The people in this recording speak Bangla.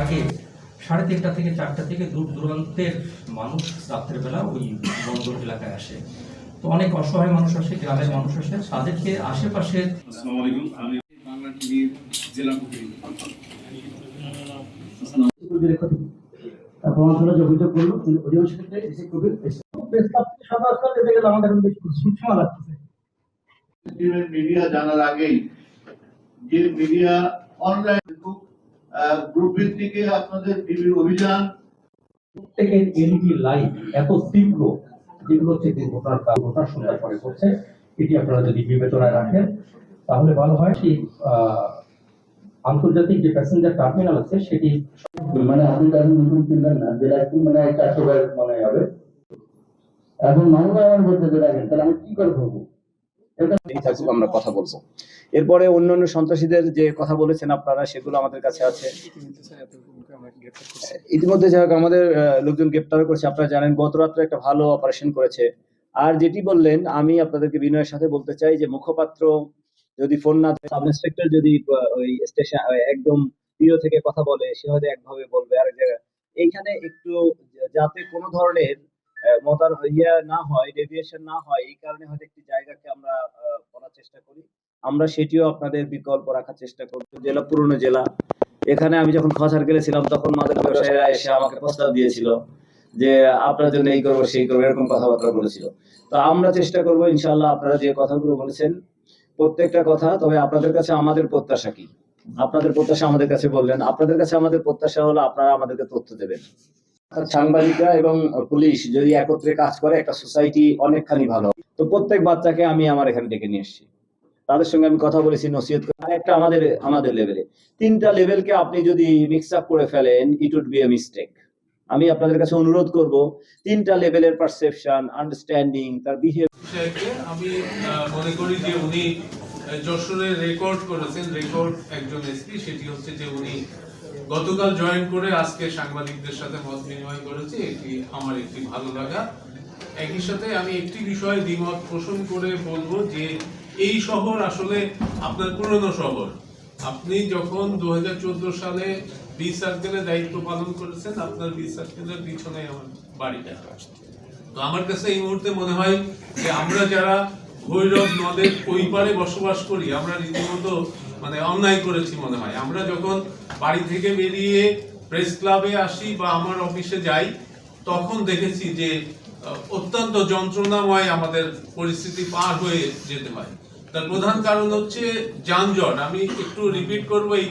আগে সাড়ে তিনটা থেকে চারটা থেকে দূর দূরান্তের মানুষ রাত্রেবেলা ওই বন্দর এলাকায় আসে। তো অনেক অসহায় মানুষ আসে গ্রামের মানুষ আসে। তাদেরকে অভিযোগ করল অধিকাংশ ক্ষেত্রে গেলে আমাদের লাগতেছে মিডিয়া জানার আগেই যে মিডিয়া অনলাইন গ্রুপ ভিত্তিকে আপনাদের টিভির অভিযান। প্রত্যেকের এলইডি লাইট এত তীব্র যেগুলো দুর্ঘটনার কারণ ঘটনার সন্ধ্যায় পরে করছে এটি আপনারা যদি বিবেচনায় রাখেন তাহলে ভালো হয় সেই আহ, আন্তর্জাতিক যে প্যাসেঞ্জার টার্মিনাল আছে সেটি মানে আপনি তো নতুন কিনবেন না যেটা একটু মানে চারশো মানে হবে। এখন মানুষ আমার বলতে যে রাখেন তাহলে আমি কি করে থাকুক আমরা কথা বলব। এরপরে অন্যান্য সন্ত্রাসীদের যে কথা বলেছেন আপনারা, সেগুলো আমাদের কাছে আছে। ইতিমধ্যে যাই আমাদের লোকজন গ্রেপ্তার আপনারা জানেন, গত রাত্রে একটা ভালো অপারেশন করেছে। আর যেটি বললেন, আমি আপনাদেরকে বিনয়ের সাথে বলতে চাই যে, মুখপাত্র যদি ফোন না সাব ইন্সপেক্টর যদি ওই স্টেশন একদম প্রিয় থেকে কথা বলে, সে হয়তো একভাবে বলবে আরেক জায়গায়। এইখানে একটু যাতে কোনো ধরনের মতার ইয়ে না হয় ডেভিয়েশন না হয়, এই কারণে হয়তো একটি জায়গাকে আমরা বলার চেষ্টা করি। আমরা সেটিও আপনাদের বিকল্প রাখার চেষ্টা করি জেলা, পুরনো জেলা। এখানে আমি যখন খসার গেছিলাম তখন মাদক ব্যবসায়ীরা এসে আমাকে প্রস্তাব দিয়েছিল যে, আপনার জন্য এই করব, সেই করব, এরকম কথাবার্তা বলেছিল। তো আমরা চেষ্টা করব ইনশাল্লাহ আপনারা যে কথাগুলো বলেছেন, প্রত্যেকটা কথা, তবে আপনাদের কাছে আমাদের প্রত্যাশা কি? আপনাদের প্রত্যাশা আমাদের কাছে বললেন। আপনাদের কাছে আমাদের প্রত্যাশা হলো, আপনারা আমাদেরকে তথ্য দেবেন। সাংবাদিকরা এবং পুলিশ যদি একত্রে কাজ করে, একটা সোসাইটি অনেকখানি ভালো। তো প্রত্যেক বাচ্চাকে আমি আমার এখানে ডেকে নিয়ে এসেছি। তাদের সঙ্গে আমি কথা বলেছি, নসিহত একটা আমাদের আমাদের লেভেলে তিনটা লেভেলকে আপনি যদি মিক্স আপ করে ফেলেন it would be a mistake আমি আপনাদের কাছে অনুরোধ করব, তিনটা লেভেলের পারসেপশন আন্ডারস্ট্যান্ডিং তার বিহেভিয়ার আমি মনে করি যে উনি যশোরে রেকর্ড করেছেন রেকর্ড একজন এসপি সেটি হচ্ছে যে উনি গতকাল জয়েন করে আজকে সাংবাদিকদের সাথে মত বিনিময় করেছে। এটি আমার একটি ভালো লাগা। একই সাথে আমি একটি বিষয়ে দ্বিমত পোষণ করে বলব যে, এই শহর আসলে আপনার পুরনো শহর। আপনি যখন দু হাজার চোদ্দ সালে বি সার্কেলে দায়িত্ব পালন করেছেন, আপনার বি সার্কেলের পিছনে আমার বাড়িটা। তো আমার কাছে এই মুহূর্তে মনে হয় যে, আমরা যারা ভৈরব নদের ওই পারে বসবাস করি, আমরা রীতিমতো মানে অন্যায় করেছি মনে হয়। আমরা যখন বাড়ি থেকে বেরিয়ে প্রেস ক্লাবে আসি বা আমার অফিসে যাই, তখন দেখেছি যে অত্যন্ত যন্ত্রণাময় আমাদের পরিস্থিতি পার হয়ে যেতে হয়। তার প্রধান কারণ হচ্ছে যানজট। আমি একটু রিপিট করব এই